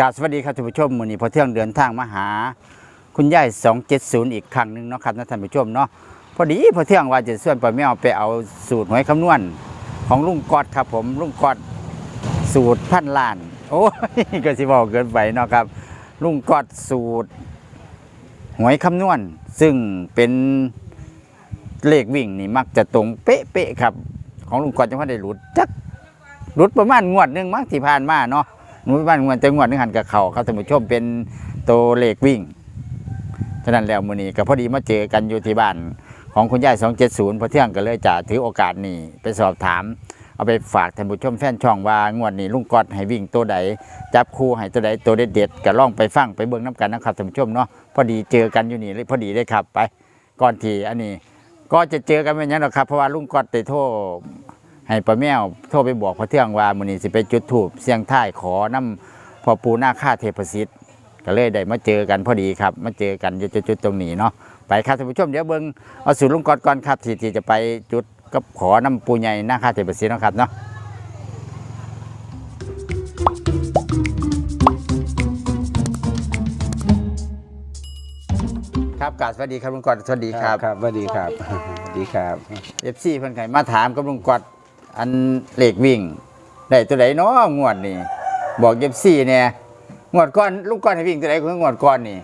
กาสวัสดีครับท่านผู้ชมมือนี้พอเที่ยงเดินทางมาหา คุณยาย270 อีกครั้งหนึ่งเนาะครับนะท่านผู้ชมเนาะพอดีพอเที่ยงว่าจะส่วนป้าแมวไปเอาสูตรหวยคำนวณของลุงกอดครับผมลุงกอดสูตรพันล้าน โอ้ยก็สิบอกเกินไปเนาะครับ ลุงกอดสูตรหวยคำนวณ ซึ่งเป็นเลขวิ่งนี่มักจะตรงเป๊ะๆครับ ของลุงกอดจังว่ได้หลุดจักหลุดประมาณงวดหนึงมั้งที่ผ่านมาเนาะ หนูบ้านงวนแต่งวดนึงหันกับเขาครับท่านผู้ชมเป็นตัวเลขวิ่งฉะนั้นแล้วมื้อนี้ก็พอดีมาเจอกันอยู่ที่บ้านของคุณยาย270พอเที่ยงก็เลยจะถือโอกาสนี้ไปสอบถาม เอาไปฝากท่านผู้ชมแฟนช่องว่างวดนี้ลุงกอดให้วิ่งตัวใดจับคู่ให้ตัวใดตัวเด็ดๆก็ลองไปฟังไปเบิ่งน้กันนะครับท่านผู้ชมเนาะพอดีเจอกันอยู่นี่เลยพอดีเลยครับไปก่อนทีอันนี้ก็จะเจอกันเป็นยังหรอกครับเพราะว่าลุงกอดได้โทร ให้ป้าแมวโทรไปบอกพอเที่ยงว่ามื้อนี้สิไปจุดถูปเสียงท้ายขอน้ำพ่อปู่นาคาเทพสิทธิ์ก็เลยได้มาเจอกันพอดีครับ มาเจอกันอยู่จุดๆตรงนี้เนาะไปครับท่านผู้ชมเดี๋ยวเบิ่งเอาสูตรลุงกอดก่อนครับที่ที่จะไปจุดกับขอน้ำปูใหญ่นาคาเทพสิทธิ์เนาะครับเนาะครับกราบสวัสดีครับลุงกอดสวัสดีครับ ครับสวัสดีครับสวัสดีค่ะสวัสดีครับ เอฟซีเพิ่นไขมาถามกับลุงกอด อันเลขวิ่งได้ตัวใดเนาะงวดนี่บอกเอฟซีเนี่ยงวดก่อนลุงกอดให้วิ่งตัวใดคืองวดก่อนนี่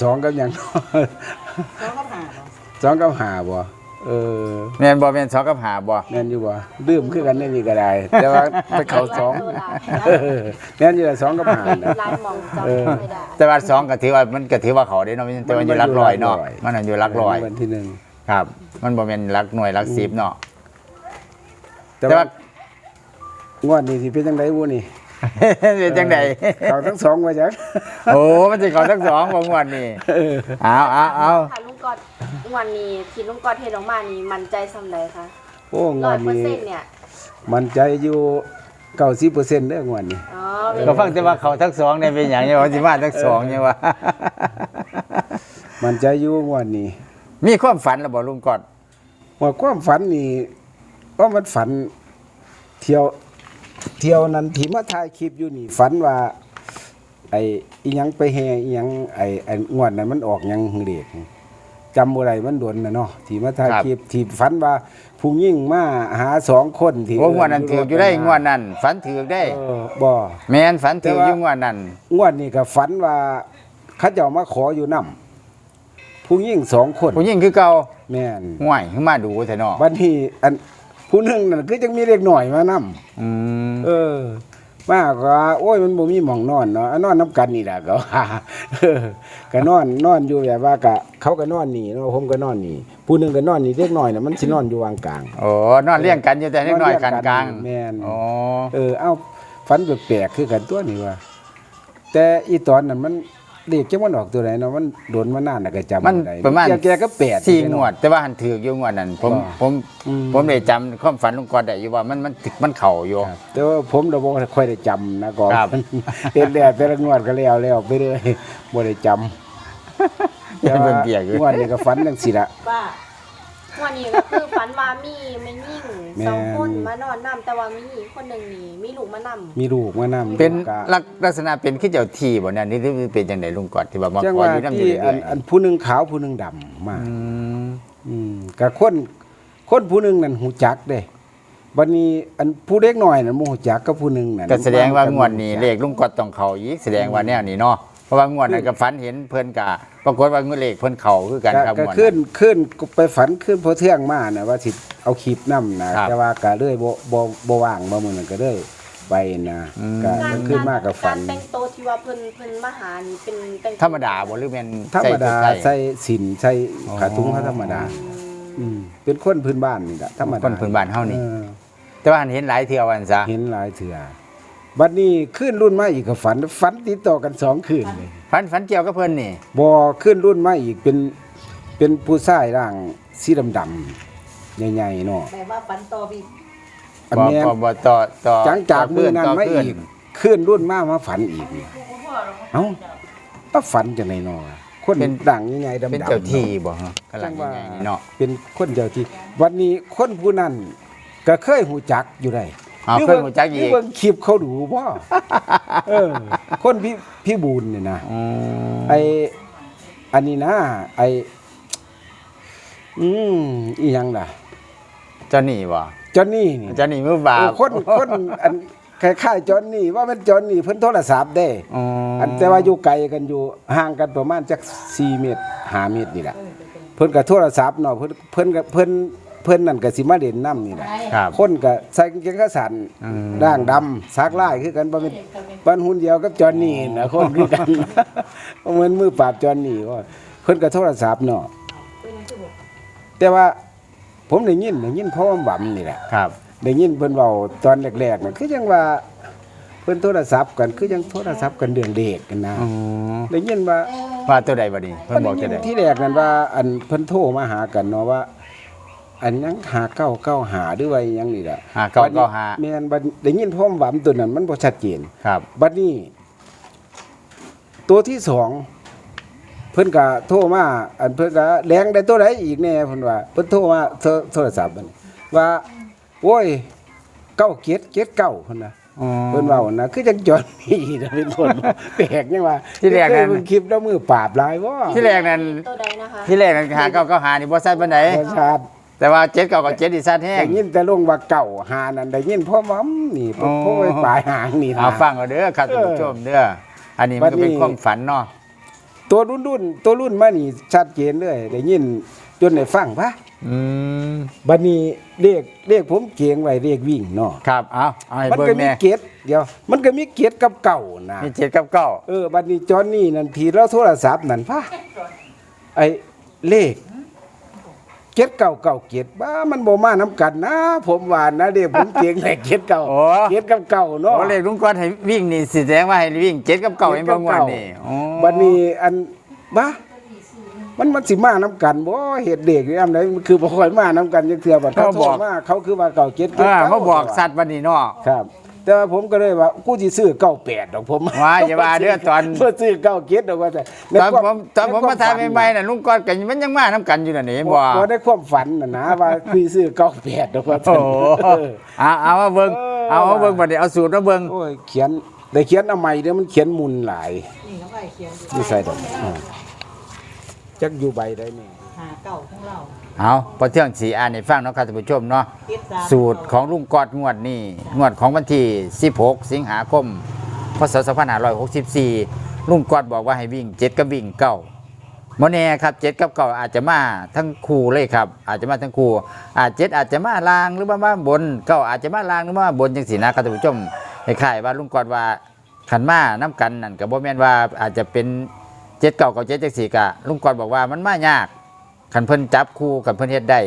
สองกับหยังแล้วก็ผ่าเหรอสองกับหาบ่เออแม่นบ่แม่นสองกับหาบ่แม่นอยู่บ่ดื่มคือกันได้นี่ก็ได้ แต่ว่าไปเข้าสองเออแม่นอยู่ละสองกับหาน่ะ ร้านมองจำเออไม่ได้แต่ว่าสองก็ถือว่ามันก็ถือว่าเขาได้เนาะมันแต่ว่าอยู่หลักร้อยเนาะมัมันนอยู่หลักร้อย วันที่หนึ่ง ครับ มันบ่แม่นหลักหน่วยหลักสิบเนาะ แต่แต่ว่าว่า งวดนี้สิเป็นจังไดบ่นี่ เป็นจังไดเขาทั้งสองว่าจักโอ้มันสิเขาทั้งสองบ่งวดนี่เออเอาเอาเอาค่ะลุงกอดวันนี้ที่ลุงกอดเทลงมานี่มันใจสำไรคะโอ้งร้วอยดเปอร์นี้เซ็นต์เนี่ยมันใจอยู่90%เด้องวดนี้อ๋อเป็นก็ฟังแต่ว่าเขาทั้งสองเนี่ยเป็นหยังเนี่ยว่าสิมาทั้งสองเนี่ยว่ามันใจอยู่งวดนี้มีความฝันแล้วบ่ลุงกอดว่าความฝันนี่ ว่ามันฝันเที่ยวเที่ยวนั้นที่มาถ่ายคลิปอยู่นี่ฝันว่า ไอ้อีหยังไปแห่อีหยังไอ้ไอ้งวดนั้นมันออกหยังเด็กจำบ่ได้มันโดนน่ะเนาะที่มาถ่ายคลิปที่ฝันว่าผู้หญิงมาหาสองคนที่โอ้งวดนั้นถือกอยู่ได้งวดนั้นฝันถือกได้เออบ่แม่นฝันถือกแต่ว่าอยู่งวดนั้นงวดนี้ก็ฝันว่าเขาเจ้ามาขออยู่นํผู้หญิงสองคนผู้หญิงคือเก่าแม่นห่วยขึ้นมาดูแท้เนาะบัดนี้อัน ผู้หนึงนั่นคือจังมีเล็กหน่อยมานํอืมเออ มากว่าโอ้ยมันบ่มีหมองนอนเนาะอะนอนน้ำกันนี่แหละก็ว่าเออก็นอนนอนอยู่แบบว่าก็เขาก็นอนนี่เนาะผมก็นอนนี่ผู้หนึงก็นอนนี่เล็กน้อยน่ะมันสินอนอยู่วางกลาง โอ้นอนเลี้ยงกันอยู่แต่เล็กน้อยกันกลางแม่นอ๋อเออเอ้าฝันแปลกๆคือกันตัวนี่ว่า แต่อีตอนนั้นมัน เด็กจังมันออกตัวไหนเนาะมันโดนมานานน่ะก็จำมันได้ประมาณแกก็แปดสี่งวด แต่ว่าหันถือกอยู่งวดนั้นผมว่าผมอืมผมได้จำความฝันลุงกอดได้อยู่ว่ามันมันถึกมันเข่าอยู่ ครับแต่ว่าผมเราบ่ค่อยได้จำนะก่อนครับ เฮ็ดแล้วแต่ละงวดก็แล้วแล้วไปเลยบ่ได้จำ ยังเป็นเปียกอยู่ งวดนี้ก็ฝันจังซี่ล่ะว่า วันนี้ก็คือฝันว่ามีไม่ยิ่งแม่น สองคนมานอนนํแต่ว่ามีอีกคนหนึ่งนี่มีลูกมานํมีลูกมานำเป็นลักลักษณะเป็นขี้เจ้าที่บ่เนี่ยนี่นี่เป็นจังไดลุงกอดที่ว่ามาจังขอว่าอยู่นำอยู่ที่เรื่อัอนยอันผู้หนึงขาวผู้หนึงดำมา ๆอืมอืมก็คนคนผู้หนึงนั่นหูจักเด้บัดนี้อันผู้เด็กน้อยนั่นบ่ฮู้จักกับผู้หนึงนั่นก็แสดงว่างวดนี้เลขลุงกอดต้องเข้าอีกแสดงว่าแนวนี้เนาะ เพราะว่างวดนั้นก็ฝันเห็นเพิ่นกะปรากฏว่างวดเลขเพิ่นเข้าคือกันก็ครับก็งวด ขึ้นนั้นขึ้นไปฝันขึ้นพอเที่ยงมาน่ะว่าสิเอาคลิปนํนะครับแต่ว่าก็เลยบ่บ่บ่ว่างบ่มื้อนั้นก็เลยไปนะอืม ก็การขึ้นมากับฝัน การแต่งโตวที่ว่าเพิ่นเพิ่นมาหานี่เป็นแต่งตัวธรรมดาบ่หรือแม่นธรรมดาใส่ใส่สินใส่อ๋อขาถุงเขาธรรมดา อืมเป็นคนพื้นบ้านนี่แหละธรรมดาคนพื้นบ้านเฮานี่ออแต่ว่าเห็นหลายเที่ยววันซะเห็นหลายเถื่อ บัดนี้ขึ้นรุ่นมาอีกก็ฝัน ฝันติดต่อกันสองคืนเลยฝันฝันเกี่ยวกับเพิ่นนี่บอขึ้นรุ่นมาอีกเป็นเป็นผู้ชายร่างสีดำๆใหญ่ๆเนาะแบบว่าฝันต่อบีกอันบ่แม่นบ่บ่ต่อต่อจังจากมือนั้นต่มาขึ้อีกขึ้นรุ่นมามาฝันอีกนี่เอ้าป้าฝันจังไดเนาะคนดังใหญ่ๆดำๆ เป็นเจ้าที่บ่ฮะกำลัจังงว่าใหญ่ๆนี่เนาะเป็นคนเจ้าที่ วันนี้คนผู้นั้นก็เคยหูจักอยู่ได้ เอาหรือเพิ่งรู้จักอีก หรืเบิ่งคลิปเขาดูบ่เออ คนพี่พี่บูนเนี่ยนะ อืมไออันนี้นะไออืมอีหยังล่ะเจ้านี่บ่จอนนี่นี่เจ้านี่มือบาเอปอคนคนอันคล้ายๆจอนนี่ว่ามันจอนนี่เพิ่นโทรศัพท์ได้ อืมอันแต่ว่าอยู่ไกลกันอยู่ห่างกันประมาณจัก4เมตร5เมตรนี่แหละเพิ่นก็โทรศัพท์เนาะเพิ่นเพิ่นก็เพิ่นเพิ่นนั่นก็สิมาเล่นน้ำนี่แหละครับคนก็ใส่กางเกงขาสั้นอืมร่างดำซักลายคือกันบ่เป็นบ้านหุ่นเดียวกับจอนนี่นะคนคือกันเหมือนมือปราบจอนนี่ว่าเพิ่นก็โทรศัพท์เนาะแต่ว่าผมได้ยินได้ยินเพราะว่าหวำนี่แหละครับได้ยินเพิ่นเว้าตอนแรกๆน่ะคือจังว่าเพิ่นโทรศัพท์กันคือยังโทรศัพท์กันเรื่องเด็กกันนะอืมได้ยินว่าว่าตัวใดบ่นี่เพิ่นบอกได้ตัวใดยินที่แรกนั่นว่าอันเพิ่นโทรมาหากันเนาะว่า อันยังหาเก้าเก้าหาหรือว่าอิหยังนี่แหละหาเก้าเก้าหาแม่นบัดได้ยินพร้อมหวำตัวนั้นมันบ่ชัดเจนครับบัดนี้ ตัวที่สองเพิ่นก็โทรมาอันเพิ่นก็แรงได้ตัวใดอีกแน่เพิ่นว่าเพิ่นโทรมาโทรโทรศัพท์มันว่าโอ้ยเก้าเกียรเกียรเก้าเพิ่นน่ะอืมเพิ่นเว้านะคือจังจอนนี่นะเป็นคนแปลกยังว่าที่แรกนั้นเคยเบิ่งคลิปแล้วมือปราบหลายบ่ที่แรกนั้นตัวใดนะคะที่แรกนั้นหาเก้าเก้าหานี่บ่ซัดปานใดบ่ชาติ แต่ว่าเจ็ดเก้ากับเจ็ดนี่ซัดแห้งได้ยินแต่ลงว่าเก่าหานั่นได้ยินพ่อมัมนี่อ๋อพ่อไว้ปลายหางนี่นะ เอาฟังเอาเด้อครับท่านผู้ชมเด้ออันนี้มันก็เป็นบัดนี้ ความฝันเนาะตัวรุ่นรุ่นๆตัวรุ่นมานี่ชัดเจนเลยได้ยินจนได้ฟังปะอืมบัดนี้เลขเลขผมเกียงไว้เลขวิ่งเนาะครับเอาเอาให้มันเบิ่ก็งมีแน่เกตเดี๋ยว มันก็มีเกตกับเก่านะมีเจ็ดกับเก้าเออบัดนี้จอนนี่นั่นทีเราโทรศัพท์นั่นพะไอ้เลข เกตเก่าเก่าเกตบ้ามันบ่มานํกันนะ ผมว่านะเดี๋ยวผมเกียงแต่เกตเก่าโอ้เกตกับเก่าเนาะโอ้เลขลุงก้อนให้วิ่งนี่สิแสดงว่าให้วิ่งเจ็ดกับเก้าให้บ่งวนนี่อ๋อบัดนี้อันบ้ามันมันสิมานํกันบ่เหตุเด็กนี่อันใดมันคือบ่ค่อยมานํกันจังเทื่อบัดเขาโทรมาเขาคือว่าเก่าเกตเกเอตอเก่ามาบอกสัตว์วันนี้เนาะครับ แต่ว่าผมก็เลยว่ากูสิซื้อ98ดอกผมว่าอย่าว่าเด้อตอนเพื่อซื้อเก้าเกตดอกว่าแต่ในตอนความผมตอนผมมาทายใหม่ๆน่ะลุงก้อนก็มันยังมานํกันอยู่น่ะนี่บ่บ่ได้ความฝันน่ะนะว่าคุยซื้อเก้าแปดดอกว่าโอ้โหเอาเอามาเบิ่งเออเอามาเบิ่งบัดนี้เอาสูตรมาเบิ่งโอ้ยเขียนได้เขียนเอาใหม่เด้อมันเขียนมุนหลายนี่น้องไก่เขียนอยู่นี่ใส่ดอกอ่าจักอยู่ใบได้แนี่หาเก่าของเรา เอาพอเที่ยงสีอ่านให้ฟังเนาะครับท่านผู้ชมเนาะติดสามสูตรของลุงกอดงวดนี้งวดของวันที่ 16 สิงหาคมพศ2564ลุงกอดบอกว่าให้วิ่ง 7 กับวิ่งเก้าโมแน่ครับ7กับเก้าอาจจะมาทั้งคู่เลยครับ อาจจะมาทั้งคู่อาจเจ็ดอาจจะมาลางหรือว่ามาบนเก้าอาจจะมาลางหรือว่าบนจังสีนะครับท่านผู้ชมคล้ายๆว่าลุงกอดว่าขันมาน้ำกันนั่นกับโบแมนว่าอาจจะเป็นเจ็ดเก่ากับเจ็ดจังสีกะลุงกอดบอกว่ามันมายาก ขันเพิ่นจับคู่กับเพิ่นเฮ็ดได้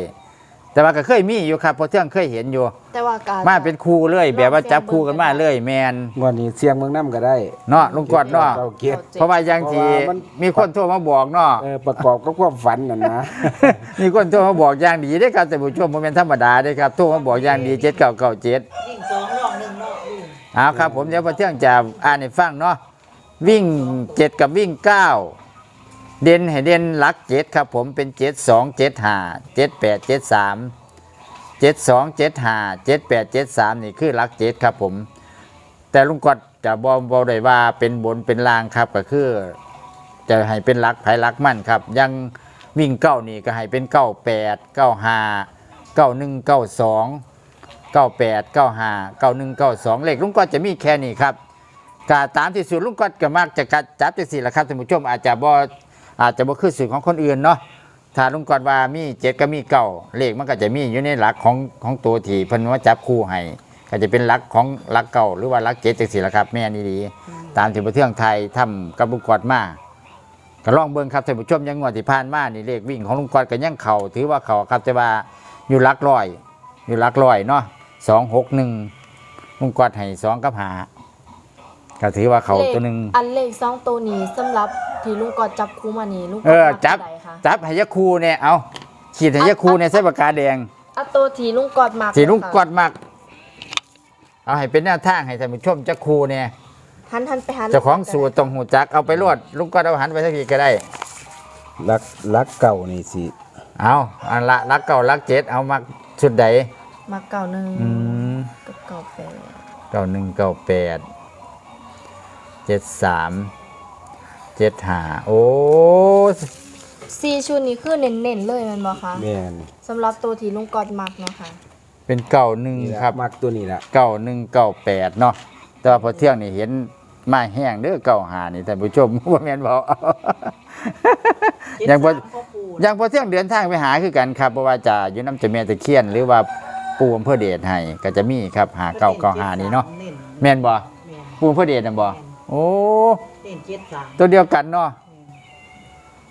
แต่ว่าก็เคยมีอยู่ครับเพอเที่ยงเคยเห็นอยู่ แต่ว่าการมาเป็นครูเลย แบบว่าจับคู่กันมาเลยแมนงวดนี้เสียงเมืองน้ำก็ได้เนาะลุงกอดเนาะเก้าเกตเพราะว่าอย่างที่เพราะว่ามัน มีคนโทรมาบอกเนาะเออประกอบกับความฝันน่ะนะ มีคนโทรมาบอกอย่างดีเด้อครับแต่ผู้ชมบ่แม่นธรรมดาเด้อครับโทรมาบอกอย่างดี7997วิ่งสองรอบหนึ่งรอบวิ่งเอาครับผมเดี๋ยวพอเที่ยงจะอ่านให้ฟังเนาะวิ่ง7กับวิ่ง9 เด่นให้เด่นลัก7ครับผมเป็น7 2 7 5 7 8 7 3 7 2 7 5 7 8 7 3นี่คือลัก7ครับผม แต่ลุงกอดจะบอมบอได้ว่าเป็นบนเป็นล่างครับก็คือ จะให้เป็นลักไผหลักมั่นครับ ยังวิ่งเก้านี่ก็ให้เป็นเก้าแปดเก้าห้าเก้าหนึ่งเก้าสองเก้าแปดเก้าห้าเก้าหนึ่งเก้าสองเลขลุงกอดจะมีแค่นี้ครับกาตามที่สูตรลุงกอดก็มักจะกัดจับจังสี่ละครับท่านผู้ชมอาจจะบอ อาจจะบ่คือสูตรของคนอื่นเนาะถ้าลุงกอดว่ามีเจ็ดก็มีเก้าเลขมันก็จะมีอยู่ในหลักของของตัวที่เพิ่นว่าจับคู่ให้ก็จะเป็นหลักของหลักเก่าหรือว่าหลักเจ็ดจังสี่ละครับ แม่นี่ดี ตามที่ประเทืองไทยทำกับลุงกอดมาก็ลองเบิ่งครับท่านผู้ชมยังงวดที่ผ่านมานี่เลขวิ่งของลุงกอดก็ยังเข่าถือว่าเข่าครับแต่ว่าอยู่หลักร้อย อยู่หลักร้อยเนาะสองหกหนึ่งลุงกอดให้สองกับหาก็ถือว่าเข่าตัวหนึ่งอันเลขสองตัวนี้สำหรับ ที่ลุงกอดจับคู่มานี่ลุงกเออดอมักจับตัวใดคะจับให้ยะคูเนี่ย เอาขีดให้ยะคูเนี่ยใส่ปากกาแดง อันตัวที่ลุงกอดมักที่ลุงกอดดมัก เอาให้เป็นแนวทางให้ท่านผู้ชมจะคูเนี่ยหันหันไปหันเจ้าของสูตรตรงหูจัก เอาไปรวดลุงกอดเอาหันไปสักทีก็ได้ รักรักเก่านี่สิเอาอันละรักเก่ารักเจ็ดเอามาชุดใดมักเก่าหนึ่งอืมกับเก่าแปดเก้าหนึ่งเก้าแปดเจ็ดสาม เจ็ดห้าโอ้สี่ชุดนี้คือเน้นๆเลยแมันบ่คะแม่นสำหรับตัวที่ลุงกอดมักเนาะค่ะ เป็นเก้าหนึ่งนี่แหละครับมักตัวนี้ละเก้าหนึ่งเก้าแปดเนาะแต่ว่าพอเที่ยงนี่เห็นมาแห้งเด้อเก้าหานี่ท่านผู้ชม ว่าแม่นบอกยังบ่พ่อปู่ยังพอเที่ยงเดินทางไปหาคือกันครับเพราะว่าจะอยู่น้ำเจะเมียตะเคียน หรือว่าปูอำเภอเดชให้ก็จะมีครับหาเก้าเก้าหานี่เนาะเน้นแม่นบ่แม่นปูอำเภอเดชน่ะบ่โอ้ เน้นเจ็ดสามตัวเดียวกันเนาะ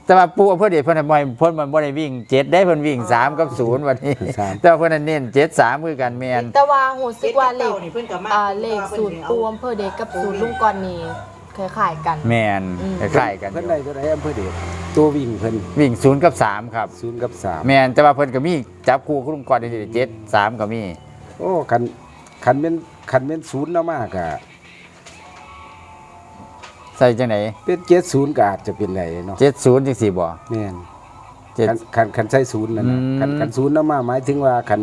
แต่ว่าปูอำเภอเดชเพิ่นน่ะบ่ให้เพิ่นมันบ่ได้วิ่งเจ็ดได้เพิ่นวิ่งสามกับศูนย์วันนี้สามแต่ว่าเพิ่นน่ะเน้นเจ็ดสามคือกันแม่นแต่ว่าหูสึกว่าเลขจ็ดกับก้นี่เพิ่นก็มาอ่าเลขสูตรปูอำเภอเดชกับสูตรลุงกอดนี่คล้ายๆกัน แม่นอืม คล้ายๆกันอเพิ่นยู่ได้ตัวใดอำเภอเดชตัววิ่งเพิ่นวิ่งศูนย์กับสามครับ ศูนย์กับสามแม่นแต่ว่าเพิ่นก็มีจับคู่กับลุงกอดได้เจ็ดสามก็มี โอ้คันคันเป็นคันเป็นศูนย์เนาะมากอะ ใส่จังไหนเป็นเจ็ดศูนย์ก็อาจจะเป็นไรเนาะเจ็ดศูนย์จังสี่บ่แม่นเจ็ด คันคันคันใช้ศูนย์นั่นนะอืมคันคันศูนย์เนาะมาหมายถึงว่าคัน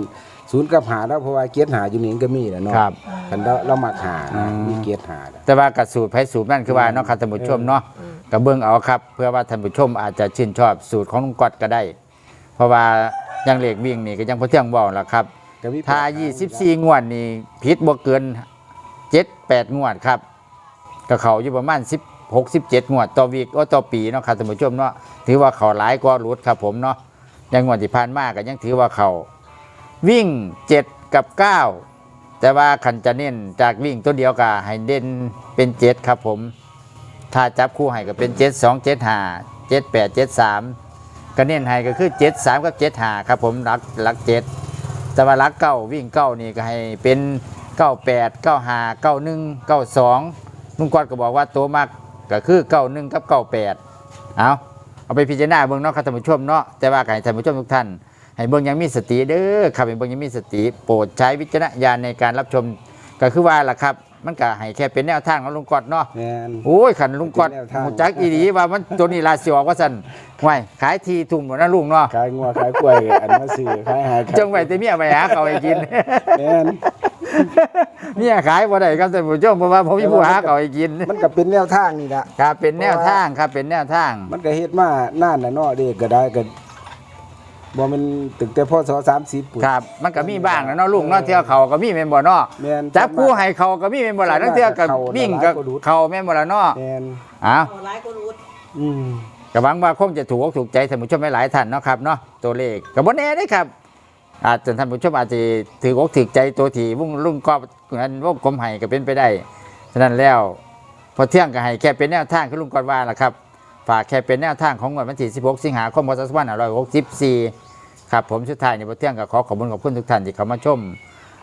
ศูนย์กับหาแล้วเพราะว่าเกียรติหาอยู่นี่ก็มีแหล้วเนาะครับคันเราเรามักหานะอืม มีเกียรติหาน่ะ แต่ว่ากับสูตรไผสูตรนั่นคือว่าเนาะครับท่านผู้ชมเนาะก็เบิ่งเอาครับ เพื่อว่าท่านผู้ชมอาจจะชื่นชอบสูตรของลุงกอดก็ได้ เพราะว่ายังเลขวิ่งนี่ก็ยังพอเที่ยงบอกล่ะครับก็มี ถ้า24 งวดนี่ผิดบ่เกิน 7 8 งวดครับ ก็เขาอยู่ประมาณ16 17งวดต่อวีคโอ้ต่อปีเนาะครับท่านผู้ชมเนาะถือว่าเขาหลายกว่ารุดครับผมเนาะยังงวดที่ผ่านมากก็ยังถือว่าเขาวิ่ง7กับ9แต่ว่าขันจะเน้นจากวิ่งตัวเดียวก็ให้เด่นเป็น7ครับผม ถ้าจับคู่ให้ก็เป็น7 2 7 5 7 8 7 3ก็เน้นให้ก็คือ7 3กับ7 5ครับผมรักรัก7แต่ว่ารักเก้าวิ่งเก้านี่ก็ให้เป็นเก้าแปดเก้าห้าเก้าหนึ่งเก้าสอง ลุงกอดก็บอกว่าตัวมากก็คือเก้าหนึ่งกับเก้าแปดเอาเอาไปพิจารณาเบื้องเนอกครับท่านผู้ชมเนาะแต่ว่าก็ให้ท่านผู้ชมทุกท่าน ให้เบื้องอยังมีสติเด้อครับให้เบื้องอยังมีสติ โปรดใช้วิจารณญาณในการรับชมก็คือว่าล่ะครับ มันก็ให้แค่เป็นแนวทางของลุงกอดเนาะแม่น โอ้ยขันลุงกอดเป็นแนวทาง หูจักอีดีว่ามันตัวนี้ลาสิออกว่าสั่นไว้ขายทีทุ่มหมดนะลุงเนาะขายงัวขายกล้วยอันมาซื้อขายหายขายจงไว้แต่เมียไปหาเขาให้กิน แม่น เนี่ยขายบ่ได้ครับท่านผู้ชมเพราะว่าผมมีผู้หาเขาให้กินมันก็เป็นแนวทางนี่ละครับ เป็นแนวทางครับเป็นแนวทาง มันก็เฮ็ดมานานน่ะเนาะเด็กก็ได้ก็บ่แมันตึกแต่พศ30ปุ่นครับมันก็มีบ้างนะเนาะลุงเนาะเที่ยวเขาก็มีแม่นบ่เนาะแม่นจับคู่ให้เขาก็มีแม่นบ่ล่ะทั้งเที่ยวกับวิ่งกับเขาแม่นบ่ล่ะเนาะแม่นอ้าวเอาหลายก็รู้อืมก็หวังว่าคงจะถูกอกถูกใจท่านผู้ชมหลายๆท่านเนาะครับเนาะตัวเลขก็บ่แน่เด้ครับ อาจจะท่านผู้ชมอาจจะถืออกถือใจตัวที่วงลุ่งก็อันวงกลมให้ก็เป็นไปได้ฉะนั้นแล้วพอเที่ยงก็ให้แค่เป็นแนวทางคือลุงกอดว่าล่ะครับฝากแค่เป็นแนวทางของงวดวันที่ 16 สิงหาคมพศ2564ครับผมสุดท้ายในพอเที่ยงก็ขอขอบคุณขอบคุณทุกท่านที่เข้ามาชม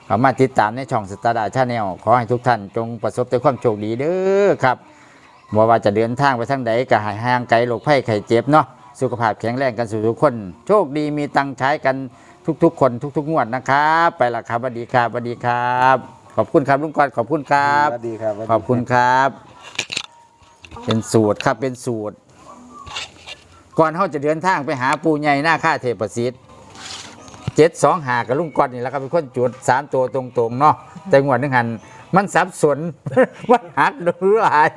เข้ามาติดตามในช่องสตาร์ดาชาแนลขอให้ทุกท่านจงประสบแต่ความโชคดีเด้อครับบ่ว่าจะเดินทางไปทางใดก็ให้ห่างไกลโรคภัยไข้เจ็บเนาะสุขภาพแข็งแรงกันสู่ทุกคน โชคดีมีตังค์ใช้กัน ทุก ๆ คนทุก ๆ งวดนะครับ ไปละครับสวัสดีครับสวัสดีครับ ขอบคุณครับลุงกอดขอบคุณครับ สวัสดีครับสวัสดีขอบคุณครับ เป็นสูตรครับเป็นสูตร ก่อนเขาจะเดินทางไปหาปูใหญ่หน้าค่าเทพสิทธิ์เจ็ดสองหากับลุงกอดนี่แหล้วก็เป็นคนจุดสามตัวตรงๆเนาะแต่งวดหนึงหันมันสับสน ว่าหักหรือหลาย